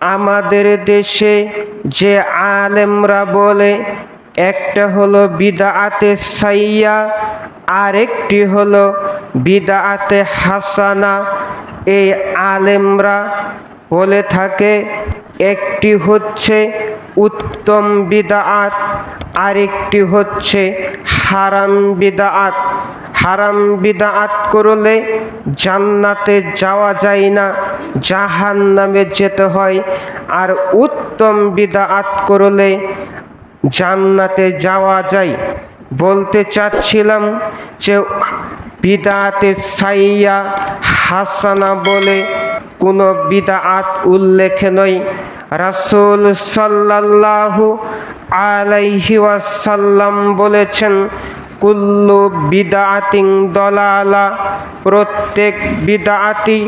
আমাদের দেশে যে আলেমরা বলে, একটা হলো বিদাআতে সাইয়া, আরেকটি হলো বিদাআতে হাসানা। এই আলেমরা বলে থাকে, একটি হচ্ছে উত্তম বিদাআত, আরেকটি হচ্ছে হারাম বিদাআত। হারাম বিদাআত করলে জান্নাতে যাওয়া যায় না। জাহান নামে যেতে হয়, আর উত্তম বিদাআত করলে জান্নাতে যাওয়া যায়। বলতে চাচ্ছিলাম যে বিদাতে সাইয়া হাসানা বলে কোনো বিদাআত উল্লেখ নয় রাসূল সাল্লাল্লাহু আলাইহি ওয়াসাল্লাম বলেছেন, কুল্লু বিদাতিং দলালা। প্রত্যেক বিদাতি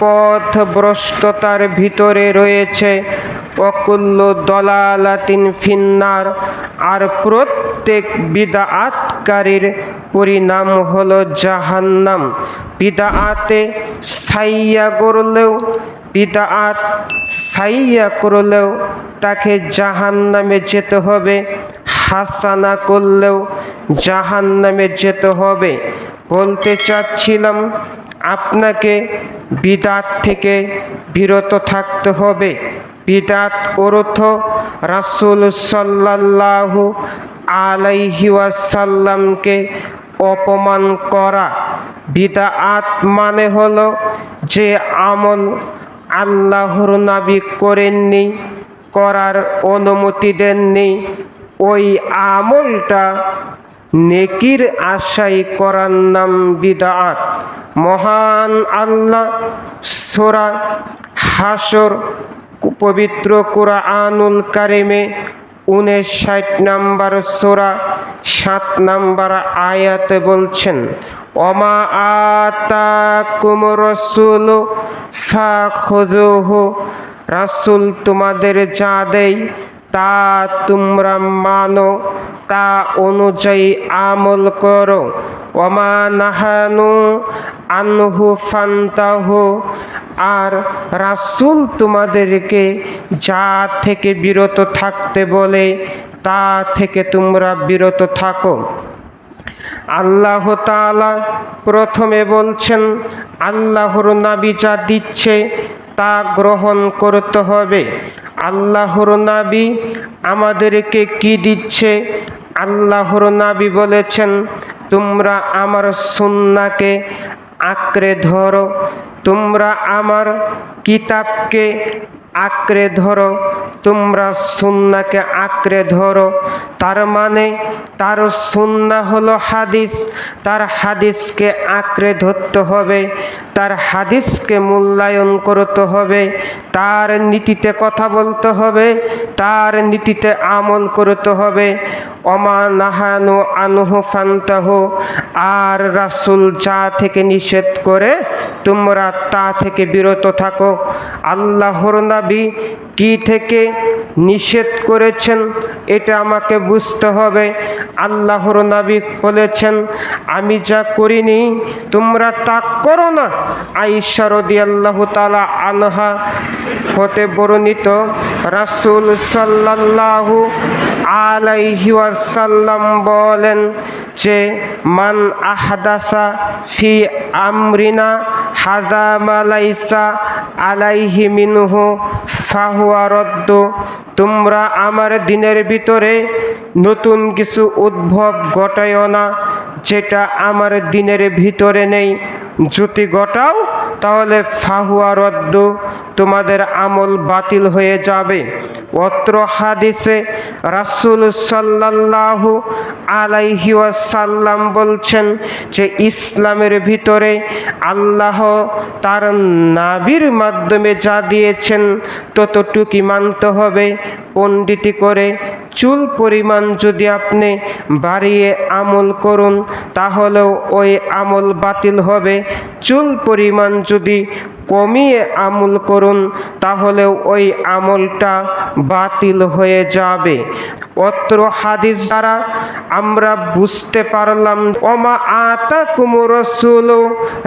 পথ ভ্রষ্টতার ভিতরে রয়েছে অকুল্লু দলালাতিন ফিন্নার। আর প্রত্যেক বিদাআতকারীর পরিণাম হল জাহান্নাম। বিদাআতে সাইয়া করলেও, বিদাআত সাইয়া করলেও তাকে জাহান্নামে যেতে হবে। হাসানা করলেও জাহান নামে যেতে হবে। বলতে চাচ্ছিলাম আপনাকে বিদাত থেকে বিরত থাকতে হবে। বিদাত অর্থ রাসুল সাল্লাল্লাহু আলাইহি ওয়াসাল্লামকে অপমান করা। বিদাআত মানে হলো যে আমল আল্লাহর নাবি করেননি, করার অনুমতি দেননি। ওই আমলটা নেকির আশাই করার নাম বিদাত। মহান আল্লাহ সোরা হাসর পবিত্র কোরআনুল কারিমে উনষাট নাম্বার সোরা, সাত নাম্বার আয়াতে বলছেন অমা আতা কুমর ফা খোঁজো রাসুল তোমাদের যা দেয় তা তোমরা মানো, তা অনুযায়ী আমল করো। ওমা নাহানু আনহু ফান্তাহু। আর রাসুল তোমাদেরকে যা থেকে বিরত থাকতে বলে, তা থেকে তোমরা বিরত থাকো। আল্লাহ তাআলা প্রথমে বলছেন, আল্লাহর নাবি যা দিচ্ছে তা গ্রহণ করতে হবে। আল্লাহর নাবি আমাদেরকে কি দিচ্ছে? আল্লাহর নাবি বলেছেন, তোমরা আমার সুন্নাকে আঁকড়ে ধরো। তোমরা আমার কিতাবকে আঁকড়ে ধরো। তোমরা সুন্নাকে আঁকড়ে ধরো। তার মানে তার সুন্না হলো হাদিস। তার হাদিসকে আঁকড়ে ধরতে হবে। তার হাদিসকে মূল্যায়ন করতে হবে। তার নীতিতে কথা বলতে হবে। তার নীতিতে আমল করতে হবে। অমা নাহানু আনুহু ফান্তাহু। আর রাসুল যা থেকে নিষেধ করে, তোমরা তা থেকে বিরত থাকো। আল্লাহর নাবি কি থেকে নিষেধ করেছেন এটা আমাকে বুঝতে হবে। আল্লাহর নাবি বলেছেন, আমি যা করিনি, তোমরা তা করো না। আইসা রদি আল্লাহ তালা আনহা হতে বর্ণিত, রাসুল সাল্লাল্লাহু আলাইহি ওয়াসাল্লাম বলেন যে, মান আহদাসা ফি আমরিনা হাজা মালাইসা আলাইহি মিনহু, ফাহুয়া রদ্দ। তোমরা আমার দিনের ভিতরে নতুন কিছু উদ্ভব ঘটায়ও না, যেটা আমার দিনের ভিতরে নেই। যদি ঘটাও, তাহলে ফাহুয়া রদ্দ তোমাদের আমল বাতিল হয়ে যাবে। অত্র হাদিসে রাসুল সাল্লাল্লাহু আলাইহি ওয়াসাল্লাম বলছেন যে ইসলামের ভিতরে আল্লাহ তার নাবির মাধ্যমে যা দিয়েছেন ততটুকি মানতে হবে। পণ্ডিতি করে চুল পরিমাণ যদি আপনি বাড়িয়ে আমল করুন, তাহলেও ওই আমল বাতিল হবে। চুল পরিমাণ যদি কমিয়ে আমল করুন তাহলে ওই আমলটা বাতিল হয়ে যাবে। অত্র হাদিস দ্বারা আমরা বুঝতে পারলাম, ওমা আতা কুমুর রসুল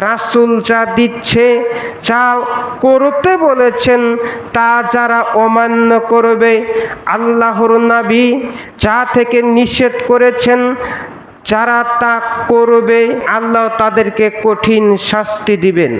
রাসুল যা দিচ্ছে, যা করতে বলেছেন, তা যারা অমান্য করবে, আল্লাহর নাবি যা থেকে নিষেধ করেছেন যারা তা করবে আল্লাহ তাদেরকে কঠিন শাস্তি দিবেন।